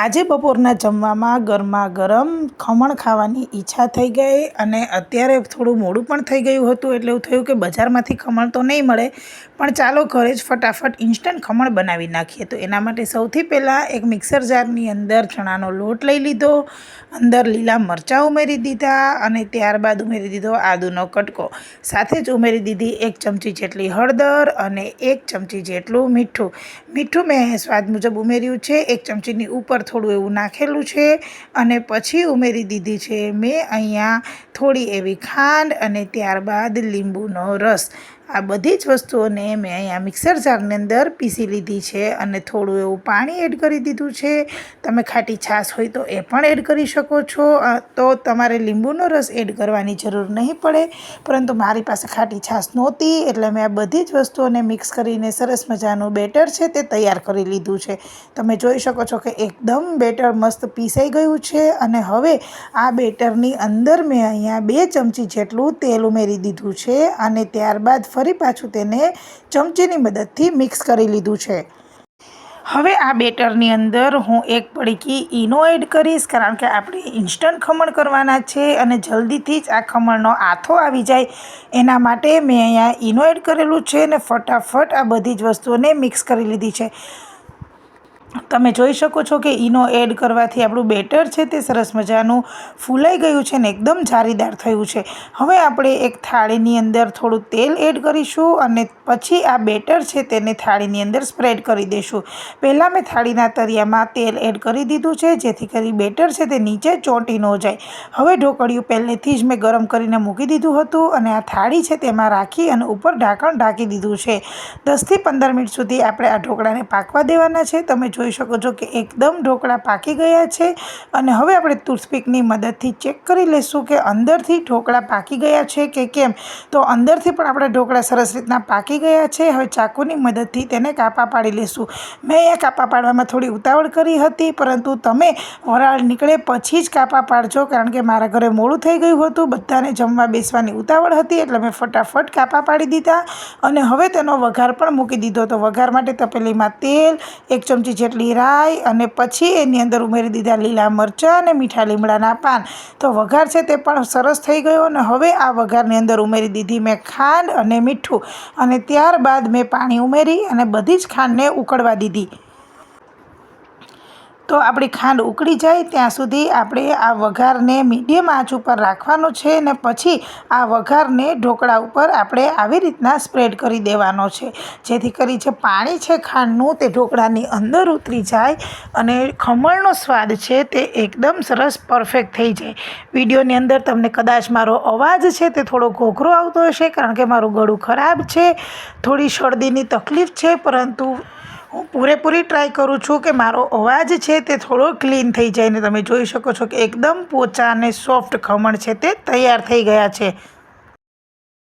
આજે બપોરના જમવામાં ગરમા ગરમ ખમણ ખાવાની ઈચ્છા થઈ ગઈ અને અત્યારે થોડું મોડું પણ થઈ ગયું હતું એટલે એવું થયું કે બજારમાંથી ખમણ તો નહીં મળે, પણ ચાલો ઘરે જ ફટાફટ ઇન્સ્ટન્ટ ખમણ બનાવી નાખીએ. તો એના માટે સૌથી પહેલાં એક મિક્સર જારની અંદર ચણાનો લોટ લઈ લીધો, અંદર લીલા મરચાં ઉમેરી દીધા અને ત્યારબાદ ઉમેરી દીધો આદુનો કટકો. સાથે જ ઉમેરી દીધી એક ચમચી જેટલી હળદર અને એક ચમચી જેટલું મીઠું. મીઠું મેં સ્વાદ મુજબ ઉમેર્યું છે, એક ચમચીની ઉપર થોડું એવું નાખેલું છે અને પછી ઉમેરી દીધી છે. મેં અહીંયા થોડી એવી ખાંડ અને ત્યારબાદ લીંબુનો રસ. આ બધી જ વસ્તુઓને મેં અહીંયા મિક્સર જારની અંદર પીસી લીધી છે અને થોડું એવું પાણી એડ કરી દીધું છે. તમે ખાટી છાશ હોય તો એ પણ એડ કરી શકો છો. તો તમારે લીંબુનો રસ એડ કરવાની જરૂર નહીં પડે. પરંતુ મારી પાસે ખાટી છાશ નહોતી એટલે મેં આ બધી જ વસ્તુઓને મિક્સ કરીને સરસ મજાનું બેટર છે તે તૈયાર કરી લીધું છે. તમે જોઈ શકો છો કે એકદમ બેટર મસ્ત પીસાઈ ગયું છે અને હવે આ બેટરની અંદર મેં અહીંયા બે ચમચી જેટલું તેલ ઉમેરી દીધું છે અને ત્યારબાદ ફરી પાછું તેને ચમચીની મદદથી મિક્સ કરી લીધું છે. હવે આ બેટરની અંદર હું એક પડીકી ઈનો એડ કરીશ, કારણ કે આપણે ઇન્સ્ટન્ટ ખમણ કરવાના છે અને જલ્દીથી જ આ ખમણનો આથો આવી જાય. એના માટે મેં અહીંયા ઈનો એડ કરેલું છે અને ફટાફટ આ બધી જ વસ્તુઓને મિક્સ કરી લીધી છે. તમે જોઈ શકો છો કે ઈનો એડ કરવાથી આપણું બેટર છે તે સરસ મજાનું ફૂલાઈ ગયું છે ને એકદમ જારીદાર થયું છે. હવે આપણે એક થાળીની અંદર થોડું તેલ એડ કરીશું અને પછી આ બેટર છે તેને થાળીની અંદર સ્પ્રેડ કરી દઈશું પહેલાં મેં થાળીના તરિયામાં તેલ એડ કરી દીધું છે, જેથી કરી બેટર છે તે નીચે ચોંટી ન જાય. હવે ઢોકળિયું પહેલેથી જ મેં ગરમ કરીને મૂકી દીધું હતું અને આ થાળી છે તેમાં રાખી અને ઉપર ઢાંકણ ઢાંકી દીધું છે. દસથી પંદર મિનિટ સુધી આપણે આ ઢોકળાને પાકવા દેવાના છે. તમે જોઈ શકો છો કે એકદમ ઢોકળા પાકી ગયા છે. અને હવે આપણે ટૂથપીકની મદદથી ચેક કરી લઈશું કે અંદરથી ઢોકળા પાકી ગયા છે કે કેમ. તો અંદરથી પણ આપણા ઢોકળા સરસ રીતના પાકી ગયા છે. હવે ચાકુની મદદથી તેને કાપા પાડી લઈશું. મેં અહીંયા કાપા પાડવામાં થોડી ઉતાવળ કરી હતી, પરંતુ તમે વરાળ નીકળે પછી જ કાપા પાડજો, કારણ કે મારા ઘરે મોડું થઈ ગયું હતું. બધાને જમવા બેસવાની ઉતાવળ હતી, એટલે મેં ફટાફટ કાપા પાડી દીધા. અને હવે તેનો વઘાર પણ મૂકી દીધો. તો વઘાર માટે તપેલીમાં તેલ, એક ચમચી જેટલી રાઈ અને પછી એની અંદર ઉમેરી દીધા લીલા મરચાં અને મીઠા લીમડાના પાન. તો વઘાર છે તે પણ સરસ થઈ ગયો અને હવે આ વઘારની અંદર ઉમેરી દીધી મેં ખાંડ અને મીઠું. અને ત્યારબાદ મેં પાણી ઉમેરી અને બધી જ ખાંડને ઉકળવા દીધી. તો આપણી ખાંડ ઉકળી જાય ત્યાં સુધી આપણે આ વઘારને મીડિયમ આંચ ઉપર રાખવાનો છે ને પછી આ વઘારને ઢોકળા ઉપર આપણે આવી રીતના સ્પ્રેડ કરી દેવાનો છે. જેથી કરી જે પાણી છે ખાંડનું તે ઢોકળાની અંદર ઉતરી જાય અને ખમણનો સ્વાદ છે તે એકદમ સરસ પરફેક્ટ થઈ જાય. વિડીયોની અંદર તમને કદાચ મારો અવાજ છે તે થોડો ઘોઘરો આવતો હશે કારણ કે મારું ગળું ખરાબ છે, થોડી શરદીની તકલીફ છે, પરંતુ હું પૂરેપૂરી ટ્રાય કરું છું કે મારો અવાજ છે તે થોડો ક્લીન થઈ જાય ને તમે જોઈ શકો છો કે એકદમ પોચા અને સોફ્ટ ખમણ છે તે તૈયાર થઈ ગયા છે.